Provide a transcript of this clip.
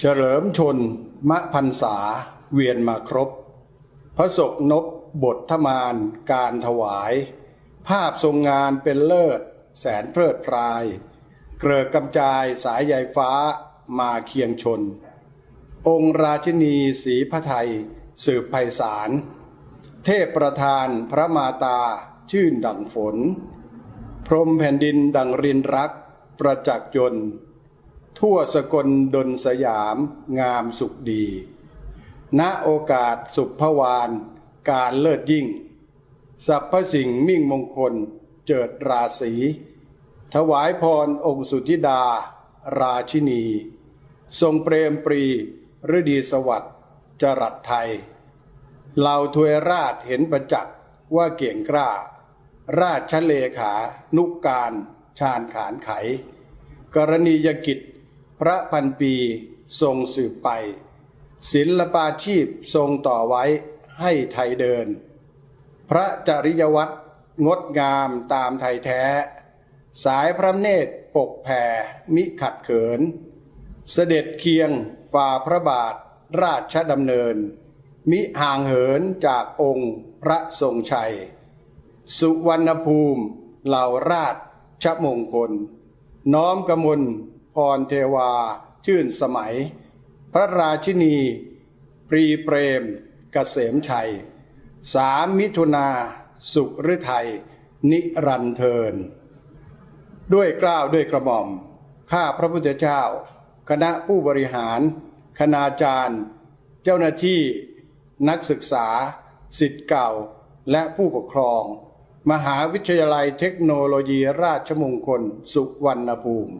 เฉลิมชน มะพันษา เวียนมาครบ พระศกนบบทธมานการถวาย ภาพทรงงานเป็นเลิศ แสนเพลิดพราย เกลือกำจายสายใยฟ้ามาเคียงชน องค์ราชินีศรีพระไทย สืบไพศาล เทพประธานพระมาตาชื่นดังฝน พรมแผ่นดินดังรินรัก ประจักษ์ยนต์ ทั่วสกลดนสยามงามสุขดี ณโอกาสสุภวาน การเลิศยิ่งสรรพสิ่งมิ่งมงคลเจิดราศีถวายพรองค์สุธิดา ราชินี ทรงเปรมปรีฤดีสวัสดิ์จรัสไทยเหล่าทวยราชเห็นประจักษ์ว่าเก่งกล้า ราชเลขา นุกการ ชาญขานไข กรณียกิจ พระพันปีทรงสืบไป ศิลปาชีพทรงต่อไว้ให้ไทยเดิน พระจริยวัตรงดงามตามไทยแท้ สายพระเนตรปกแผ่มิขัดเขิน เสด็จเคียงฝ่าพระบาทราชดำเนิน มิห่างเหินจากองค์พระทรงชัย สุวรรณภูมิเหล่าราชชมงคล น้อมกมล พรเทวา ชื่นสมัย พระราชินี ปรีเปรมเกษมชัยสามมิถุนาสุฤทัย นิรันเทิน ด้วยเกล้าวด้วยกระหม่อม ข้าพระพุทธเจ้า คณะผู้บริหาร คณาจารย์ เจ้าหน้าที่ นักศึกษา สิทธิ์เก่า และผู้ปกครอง มหาวิทยาลัยเทคโนโลยีราชมงคล สุวรรณภูมิ